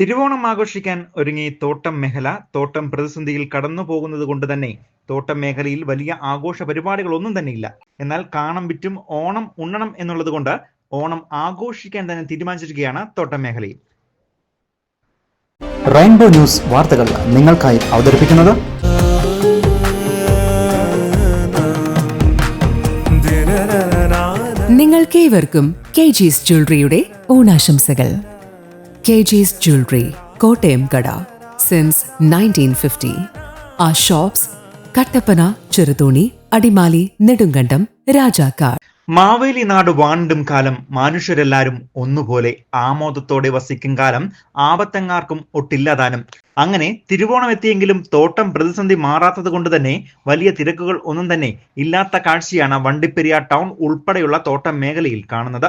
തിരുവോണം ആഘോഷിക്കാൻ ഒരുങ്ങി തോട്ടം മേഖല തോട്ടം പ്രതിസന്ധിയിൽ കടന്നു പോകുന്നത് കൊണ്ട് തന്നെ തോട്ടം മേഖലയിൽ വലിയ ആഘോഷ പരിപാടികളൊന്നും ഇല്ല. എന്നാൽ കാണം വിറ്റും ഓണം ഉണ്ണണം എന്നുള്ളത് കൊണ്ട് ഓണം ആഘോഷിക്കാൻ തന്നെ തീരുമാനിച്ചിരിക്കുകയാണ് തോട്ടം മേഖലയിൽ. റെയിൻബോ ന്യൂസ് വാർത്തകൾ നിങ്ങൾക്കായി അവതരിപ്പിക്കുന്നത് നിങ്ങൾക്കേവർക്കും കെ ജിസ് ജ്വല്ലറിയുടെ ഓണാശംസകൾ. കെ ജീസ് ജ്വല്ലറി കോട്ടയം കട സിൻസ് നയന്റീൻ ഫിഫ്റ്റി ആ ഷോപ്സ് കട്ടപ്പന ചെറുതോണി അടിമാലി നെടുങ്കണ്ടം രാജാക്കാട് മാവേലി നാട് വാണ്ടും കാലം മനുഷ്യരെല്ലാരും ഒന്നുപോലെ ആമോദത്തോടെ വസിക്കും കാലം ആപത്തങ്ങാർക്കും ഒട്ടില്ലാതാനും. അങ്ങനെ തിരുവോണം എത്തിയെങ്കിലും തോട്ടം പ്രതിസന്ധി മാറാത്തത് കൊണ്ട് തന്നെ വലിയ തിരക്കുകൾ ഒന്നും തന്നെ ഇല്ലാത്ത കാഴ്ചയാണ് വണ്ടിപ്പെരിയാർ ടൗൺ ഉൾപ്പെടെയുള്ള തോട്ടം മേഖലയിൽ കാണുന്നത്.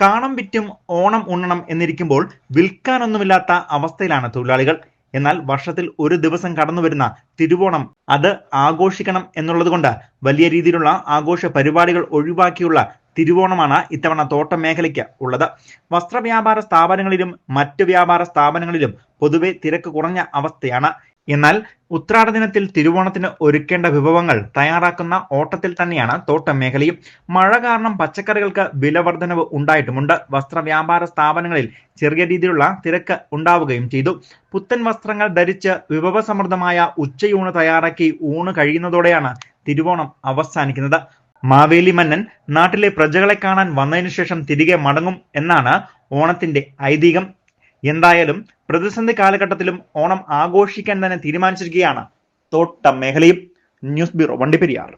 കാണം വിറ്റും ഓണം ഉണ്ണണം എന്നിരിക്കുമ്പോൾ വിൽക്കാനൊന്നുമില്ലാത്ത അവസ്ഥയിലാണ് തൊഴിലാളികൾ. എന്നാൽ വർഷത്തിൽ ഒരു ദിവസം കടന്നു വരുന്ന തിരുവോണം അത് ആഘോഷിക്കണം എന്നുള്ളത് കൊണ്ട് വലിയ രീതിയിലുള്ള ആഘോഷ പരിപാടികൾ ഒഴിവാക്കിയുള്ള തിരുവോണമാണ് ഇത്തവണ തോട്ടം മേഖലയ്ക്ക് ഉള്ളത്. വസ്ത്രവ്യാപാര സ്ഥാപനങ്ങളിലും മറ്റ് വ്യാപാര സ്ഥാപനങ്ങളിലും പൊതുവെ തിരക്ക് കുറഞ്ഞ അവസ്ഥയാണ്. എന്നാൽ ഉത്രാട ദിനത്തിൽ തിരുവോണത്തിന് ഒരുക്കേണ്ട വിഭവങ്ങൾ തയ്യാറാക്കുന്ന ഓട്ടത്തിൽ തന്നെയാണ് തോട്ടം മേഖലയും. മഴ കാരണം പച്ചക്കറികൾക്ക് വില വർധനവ് ഉണ്ടായിട്ടുമുണ്ട്. വസ്ത്ര വ്യാപാര സ്ഥാപനങ്ങളിൽ ചെറിയ രീതിയിലുള്ള തിരക്ക് ഉണ്ടാവുകയും ചെയ്തു. പുത്തൻ വസ്ത്രങ്ങൾ ധരിച്ച് വിഭവസമൃദ്ധമായ ഉച്ചയൂണ് തയ്യാറാക്കി ഊണ് കഴിയുന്നതോടെയാണ് തിരുവോണം അവസാനിക്കുന്നത്. മാവേലി മന്നൻ നാട്ടിലെ പ്രജകളെ കാണാൻ വന്നതിനു ശേഷം തിരികെ മടങ്ങും എന്നാണ് ഓണത്തിന്റെ ഐതിഹ്യം. എന്തായാലും പ്രതിസന്ധി കാലഘട്ടത്തിലും ഓണം ആഘോഷിക്കാൻ തന്നെ തീരുമാനിച്ചിരിക്കുകയാണ് തോട്ടം മേഖലയും. News bureau Vandiperiyar.